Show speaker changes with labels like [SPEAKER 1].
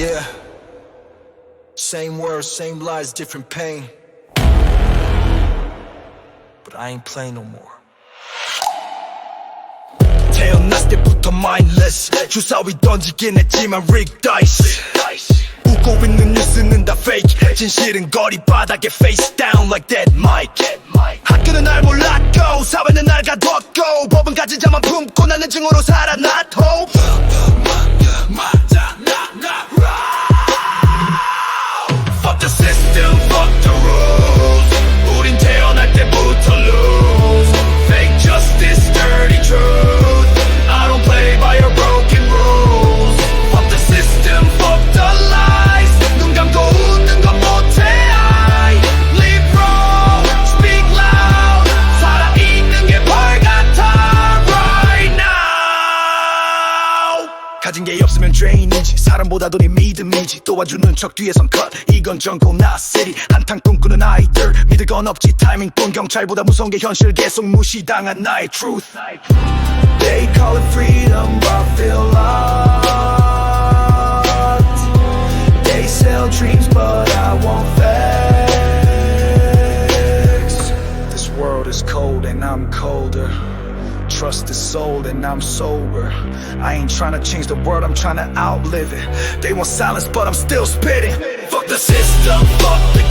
[SPEAKER 1] Yeah. Same words, same lies, different pain. But I ain't playing no more. 태어났을 때부터 mindless 주사위 던지긴 했지만 rig dice 웃고 있는 뉴스는 다 fake 진실은 거리 바닥에 face down like that mic 학교는 날 몰랐고 사회는 날 가뒀고 법은 가진 자만 품고 나는 증오로 살아났고 the 가진 게 없으면 drain이지 사람보다 돈이 믿음이지 도와주는 척 뒤에선 cut 이건 정고 나 city 한탕 꿈꾸는 아이들 믿을 건 없지 타이밍뿐 경찰보다 무서운 게 현실 계속 무시당한 나의 truth They call it freedom but feel lost They sell dreams but I won't fix This world is cold and I'm colder Trust is sold and I'm sober. I ain't tryna change the world, I'm tryna outlive it. They want silence, but I'm still spitting. Fuck the system, fuck the